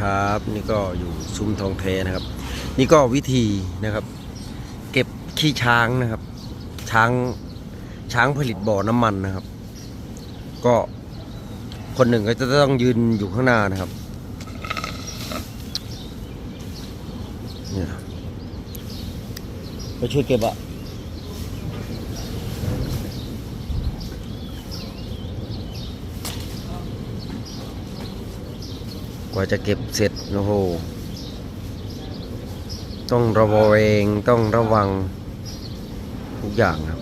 ครับ นี่ก็อยู่ซุ้มทองแท้นะครับ นี่ก็วิธีนะครับ เก็บขี้ช้างนะครับ ช้างช้างผลิตบ่อน้ำมันนะครับ ก็คนหนึ่งก็จะต้องยืนอยู่ข้างหน้านะครับเนี่ยไปช่วยเก็บอะ กว่าจะเก็บเสร็จโอ้โหต้องระวังเองต้องระวังทุกอย่างครับ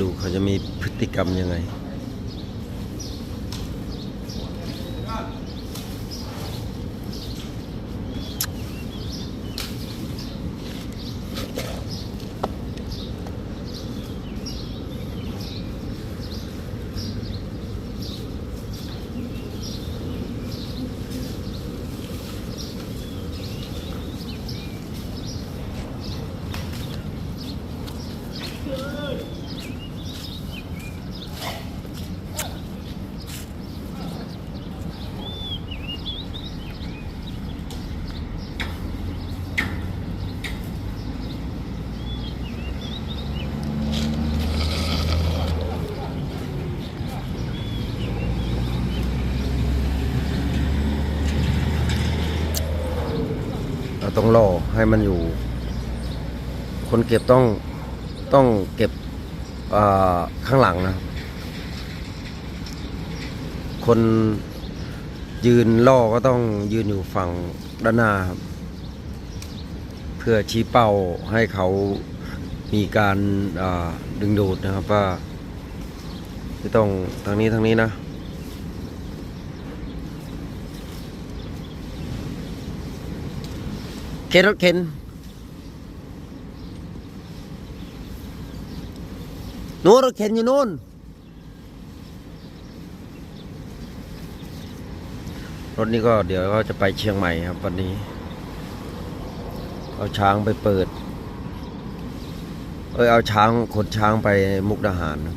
ดูเขาจะมีพฤติกรรมยังไง ต้องรอให้มันอยู่ คนเก็บต้องต้องเก็บข้างหลังนะคนยืนล่อก็ต้องยืนอยู่ฝั่งด้านหน้าครับ เพื่อชี้เป้าให้เขามีการาดึงดูดนะครับว่าไม่ต้องทางนี้ทางนี้นะ ข็นรถเข็นนู้นรถเข็นอยู่นู้นรถนี้ก็เดี๋ยวก็จะไปเชียงใหม่ครับวันนี้ เอาช้างไปเปิด เอ้ยเอาช้างขนช้างไปมุกดาหารนะ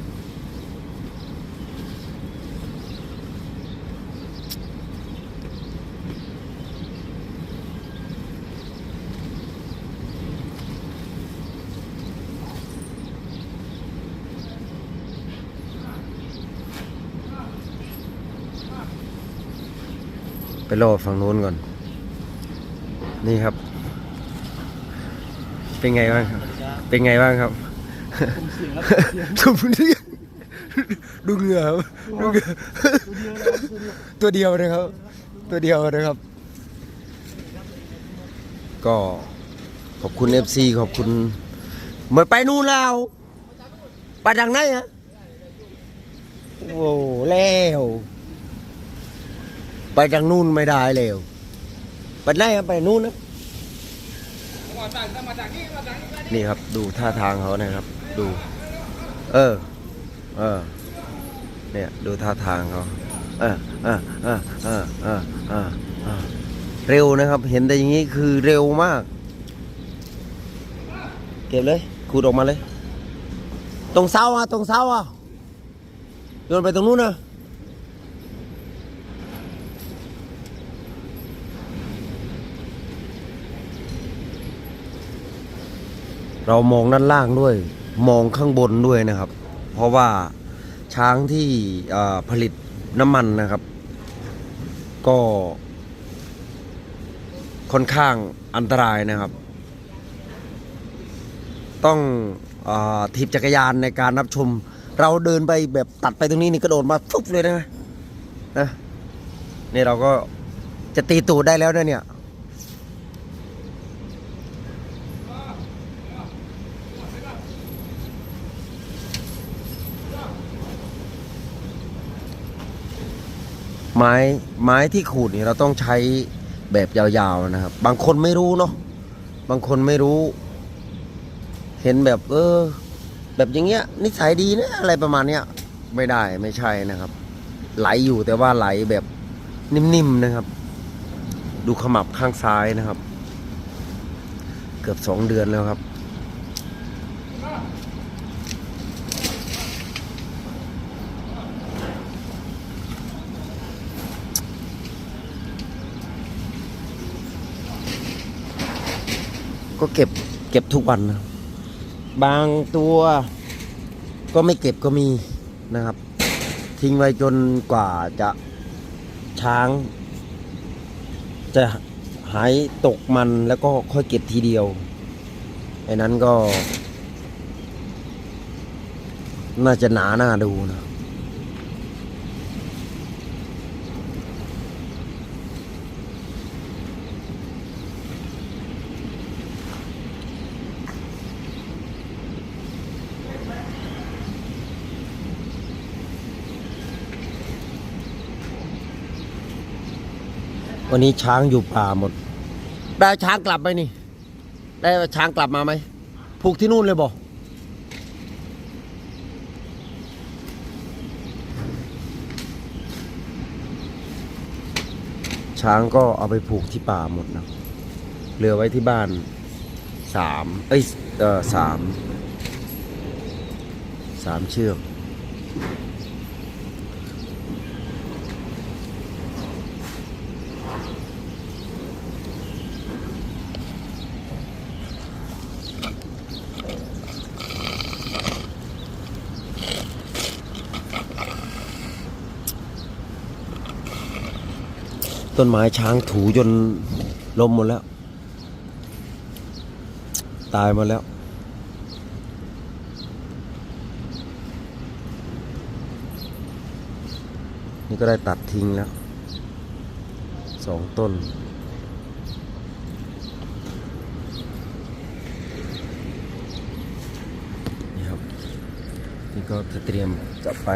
รอฝั่งนู้นก่อน นี่ครับ เป็นไงบ้างครับ เป็นไงบ้างครับสมเสียงดูเหงื่อครับดูเหงื่อตัวเดียวนะครับ ตัวเดียวนะครับ ก็ขอบคุณ FC ขอบคุณเหมือนไปนู่นแล้วไปทางไหนฮะโอ้แล้ว ไปทางนู่นไม่ได้แล้วไปไหนอะไปนู่นนะนี่ครับ ดูท่าทางเขานะครับ ดู เออ เออ เนี่ย ดูท่าทางเขาเออเออเออเออเออเออเออเร็วนะครับ เห็นแต่อย่างนี้คือเร็วมาก เก็บเลยขูดออกมาเลย ตรงเสาอะ ตรงเสาอะโยนไปตรงนู้นนะ เรามองด้านล่างด้วย มองข้างบนด้วยนะครับ เพราะว่าช้างที่ผลิตน้ำมันนะครับ ก็ค่อนข้างอันตรายนะครับ ต้องออถีบจักรยานในการรับชม เราเดินไปแบบตัดไปตรงนี้นี่กระโดดมาฟุบเลยนะนะนี่เราก็จะตีตูดได้แล้วนะเนี่ย ไม้ไม้ที่ขูดนี่เราต้องใช้แบบยาวๆนะครับ บางคนไม่รู้เนาะบางคนไม่รู้ เห็นแบบเออ แบบอย่างเงี้ย นิสัยดีนะอะไรประมาณเนี้ยไม่ได้ไม่ใช่นะครับ ไหลอยู่แต่ว่าไหลแบบนิ่มๆนะครับ ดูขมับข้างซ้ายนะครับ เกือบสองเดือนแล้วครับ ก็เก็บเก็บทุกวันนะบางตัวก็ไม่เก็บก็มีนะครับ ทิ้งไว้จนกว่าจะช้าง จะหายตกมันแล้วก็ค่อยเก็บทีเดียวไอ้นั้นก็ น่าจะหนาหน้าดูนะ วันนี้ช้างอยู่ป่าหมด ได้ช้างกลับไหมนี่ ได้ช้างกลับมาไหมผูกที่นู่นเลยบอกช้างก็เอาไปผูกที่ป่าหมดนะเหลือไว้ที่บ้านสามเอ้ยเออสามสามเชือก ต้นไม้ช้างถูจนล้มหมดแล้ว ตายหมดแล้ว นี่ก็ได้ตัดทิ้งแล้วสองต้นนี่ครับนี่ก็จะเตรียมจะไป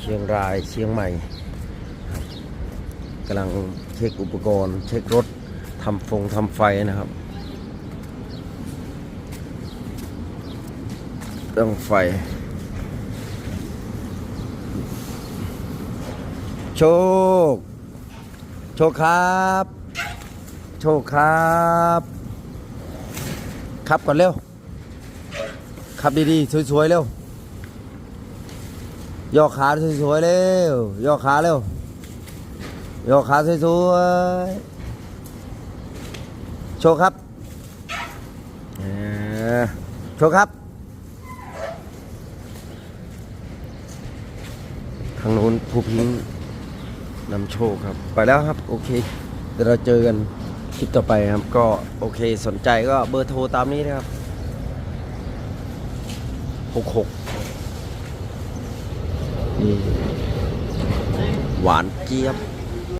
เชียงรายเชียงใหม่ กำลังเช็คอุปกรณ์ เช็ครถทำฟงทำไฟนะครับ เรื่องไฟ โชค โชคครับ โชคครับขับก่อนเร็วขับดีๆ สวยๆ เร็ว ย่อขาสวยๆ เร็ว ย่อขาเร็ว โย่อขาสวยๆ โชว์ครับ โชว์ครับ ทางโน้นผู้พิงนำโชคครับ ไปแล้วครับ โอเค เดี๋ยวเราเจอกันคลิปต่อไปครับ ก็โอเคสนใจก็เบอร์โทรตามนี้นะครับหกหกหวานเจี๊ยบ